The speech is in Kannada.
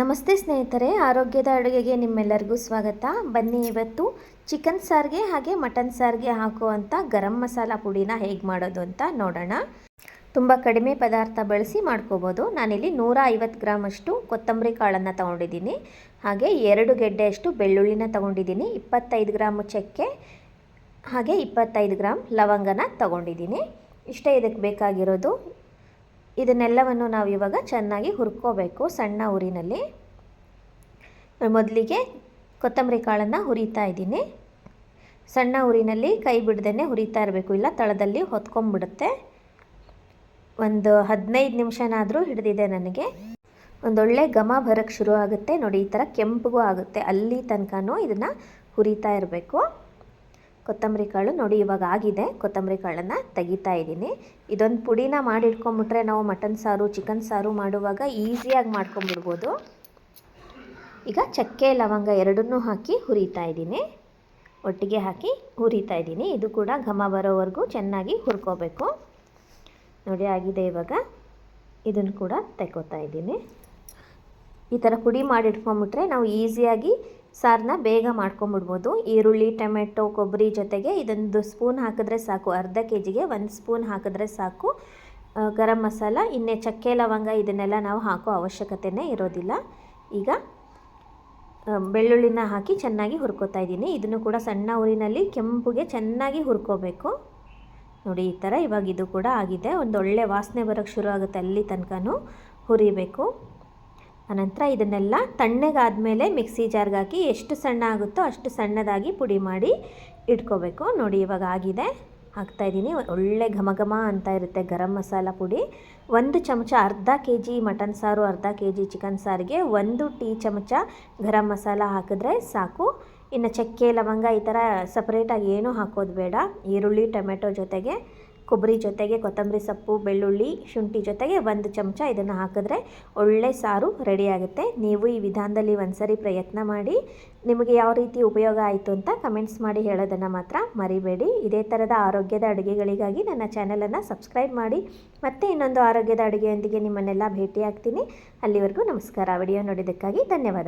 ನಮಸ್ತೆ ಸ್ನೇಹಿತರೆ, ಆರೋಗ್ಯದ ಅಡುಗೆಗೆ ನಿಮ್ಮೆಲ್ಲರಿಗೂ ಸ್ವಾಗತ. ಬನ್ನಿ ಇವತ್ತು ಚಿಕನ್ ಸಾರಿಗೆ ಹಾಗೆ ಮಟನ್ ಸಾರಿಗೆ ಹಾಕುವಂಥ ಗರಂ ಮಸಾಲ ಪುಡಿನ ಹೇಗೆ ಮಾಡೋದು ಅಂತ ನೋಡೋಣ. ತುಂಬ ಕಡಿಮೆ ಪದಾರ್ಥ ಬಳಸಿ ಮಾಡ್ಕೋಬೋದು. ನಾನಿಲ್ಲಿ ನೂರ ಐವತ್ತು ಗ್ರಾಮಷ್ಟು ಕೊತ್ತಂಬರಿ ಕಾಳನ್ನು ತೊಗೊಂಡಿದ್ದೀನಿ. ಹಾಗೆ ಎರಡು ಗೆಡ್ಡೆಯಷ್ಟು ಬೆಳ್ಳುಳ್ಳಿನ ತೊಗೊಂಡಿದ್ದೀನಿ. ಇಪ್ಪತ್ತೈದು ಗ್ರಾಮ್ ಚಕ್ಕೆ, ಹಾಗೆ ಇಪ್ಪತ್ತೈದು ಗ್ರಾಮ್ ಲವಂಗನ ತೊಗೊಂಡಿದ್ದೀನಿ. ಇಷ್ಟೇ ಇದಕ್ಕೆ ಬೇಕಾಗಿರೋದು. ಇದನ್ನೆಲ್ಲವನ್ನು ನಾವು ಇವಾಗ ಚೆನ್ನಾಗಿ ಹುರ್ಕೋಬೇಕು ಸಣ್ಣ ಉರಿನಲ್ಲಿ ಮೊದಲಿಗೆ ಕೊತ್ತಂಬರಿ ಕಾಳನ್ನು ಹುರಿತಾ ಇದ್ದೀನಿ. ಸಣ್ಣ ಉರಿನಲ್ಲಿ ಕೈ ಬಿಡ್ದೇ ಹುರಿತಾ ಇರಬೇಕು, ಇಲ್ಲ ತಳದಲ್ಲಿ ಹೊತ್ಕೊಂಡ್ಬಿಡುತ್ತೆ ಒಂದು ಹದಿನೈದು ನಿಮಿಷನಾದರೂ ಹಿಡಿದಿದೆ ನನಗೆ. ಒಂದೊಳ್ಳೆ ಘಮ ಬರೋಕ್ಕೆ ಶುರು ಆಗುತ್ತೆ. ನೋಡಿ, ಈ ಥರ ಕೆಂಪಗೂ ಆಗುತ್ತೆ. ಅಲ್ಲಿ ತನಕನೂ ಇದನ್ನು ಹುರಿತಾ ಇರಬೇಕು. ಕೊತ್ತಂಬರಿ ಕಾಳು ನೋಡಿ ಇವಾಗ ಆಗಿದೆ. ಕೊತ್ತಂಬರಿ ಕಾಳನ್ನು ತೆಗಿತಾ ಇದ್ದೀನಿ. ಇದೊಂದು ಪುಡಿನ ಮಾಡಿಟ್ಕೊಂಬಿಟ್ರೆ ನಾವು ಮಟನ್ ಸಾರು, ಚಿಕನ್ ಸಾರು ಮಾಡುವಾಗ ಈಸಿಯಾಗಿ ಮಾಡ್ಕೊಂಬಿಡ್ಬೋದು. ಈಗ ಚಕ್ಕೆ, ಲವಂಗ ಎರಡನ್ನೂ ಹಾಕಿ ಹುರಿತಾ ಇದ್ದೀನಿ. ಒಟ್ಟಿಗೆ ಹಾಕಿ ಹುರಿತಾ ಇದ್ದೀನಿ. ಇದು ಕೂಡ ಘಮ ಬರೋವರೆಗೂ ಚೆನ್ನಾಗಿ ಹುರ್ಕೋಬೇಕು. ನೋಡಿ ಆಗಿದೆ ಇವಾಗ. ಇದನ್ನು ಕೂಡ ತೆಗೋತಾ ಇದ್ದೀನಿ. ಈ ಥರ ಪುಡಿ ಮಾಡಿಟ್ಕೊಂಬಿಟ್ರೆ ನಾವು ಈಸಿಯಾಗಿ ಸಾರನ್ನ ಬೇಗ ಮಾಡ್ಕೊಂಬಿಡ್ಬೋದು. ಈರುಳ್ಳಿ, ಟೊಮೆಟೊ, ಕೊಬ್ಬರಿ ಜೊತೆಗೆ ಇದೊಂದು ಸ್ಪೂನ್ ಹಾಕಿದ್ರೆ ಸಾಕು. ಅರ್ಧ ಕೆ ಜಿಗೆ ಒಂದು ಸ್ಪೂನ್ ಹಾಕಿದ್ರೆ ಸಾಕು. ಗರಂ ಮಸಾಲ, ಇನ್ನೇ ಚಕ್ಕೆ, ಲವಂಗ ಇದನ್ನೆಲ್ಲ ನಾವು ಹಾಕೋ ಅವಶ್ಯಕತೆಯೇ ಇರೋದಿಲ್ಲ. ಈಗ ಬೆಳ್ಳುಳ್ಳಿನ ಹಾಕಿ ಚೆನ್ನಾಗಿ ಹುರ್ಕೋತಾ ಇದ್ದೀನಿ. ಇದನ್ನು ಕೂಡ ಸಣ್ಣ ಊರಿನಲ್ಲಿ ಕೆಂಪುಗೆ ಚೆನ್ನಾಗಿ ಹುರ್ಕೋಬೇಕು. ನೋಡಿ, ಈ ಥರ ಇವಾಗ ಇದು ಕೂಡ ಆಗಿದೆ. ಒಂದು ಒಳ್ಳೆ ವಾಸನೆ ಬರೋಕ್ಕೆ ಶುರು ಆಗುತ್ತೆ ಅಲ್ಲಿ ತನಕನೂ ಹುರಿಬೇಕು. ಅನಂತರ ಇದನ್ನೆಲ್ಲ ತಣ್ಣಗಾದಮೇಲೆ ಮಿಕ್ಸಿ ಜಾರ್ಗೆ ಹಾಕಿ ಎಷ್ಟು ಸಣ್ಣ ಆಗುತ್ತೋ ಅಷ್ಟು ಸಣ್ಣದಾಗಿ ಪುಡಿ ಮಾಡಿ ಇಟ್ಕೋಬೇಕು. ನೋಡಿ, ಇವಾಗ ಆಗಿದೆ. ಹಾಕ್ತಾಯಿದ್ದೀನಿ ಒಳ್ಳೆ ಘಮ ಘಮ ಅಂತ ಇರುತ್ತೆ ಗರಂ ಮಸಾಲ ಪುಡಿ. ಒಂದು ಚಮಚ ಅರ್ಧ ಕೆ ಜಿ ಮಟನ್ ಸಾರು, ಅರ್ಧ ಕೆ ಜಿ ಚಿಕನ್ ಸಾರಿಗೆ, ಒಂದು ಟೀ ಚಮಚ ಗರಂ ಮಸಾಲ ಹಾಕಿದ್ರೆ ಸಾಕು. ಇನ್ನು ಚಕ್ಕೆ, ಲವಂಗ ಈ ಥರ ಸಪ್ರೇಟಾಗಿ ಏನೂ ಹಾಕೋದು ಬೇಡ. ಈರುಳ್ಳಿ, ಟೊಮೆಟೊ ಜೊತೆಗೆ ಕೊಬ್ಬರಿ ಜೊತೆಗೆ ಕೊತ್ತಂಬರಿ ಸೊಪ್ಪು, ಬೆಳ್ಳುಳ್ಳಿ, ಶುಂಠಿ ಜೊತೆಗೆ ಒಂದು ಚಮಚ ಇದನ್ನು ಹಾಕಿದ್ರೆ ಒಳ್ಳೆ ಸಾರು ರೆಡಿಯಾಗುತ್ತೆ ನೀವು ಈ ವಿಧಾನದಲ್ಲಿ ಒಂದ್ಸರಿ ಪ್ರಯತ್ನ ಮಾಡಿ. ನಿಮಗೆ ಯಾವ ರೀತಿ ಉಪಯೋಗ ಆಯಿತು ಅಂತ ಕಮೆಂಟ್ಸ್ ಮಾಡಿ ಹೇಳೋದನ್ನು ಮಾತ್ರ ಮರಿಬೇಡಿ. ಇದೇ ಥರದ ಆರೋಗ್ಯದ ಅಡುಗೆಗಳಿಗಾಗಿ ನನ್ನ ಚಾನಲನ್ನು ಸಬ್ಸ್ಕ್ರೈಬ್ ಮಾಡಿ. ಮತ್ತೆ ಇನ್ನೊಂದು ಆರೋಗ್ಯದ ಅಡುಗೆಯೊಂದಿಗೆ ನಿಮ್ಮನ್ನೆಲ್ಲ ಭೇಟಿಯಾಗ್ತೀನಿ. ಅಲ್ಲಿವರೆಗೂ ನಮಸ್ಕಾರ. ವಿಡಿಯೋ ನೋಡಿದ್ದಕ್ಕಾಗಿ ಧನ್ಯವಾದ.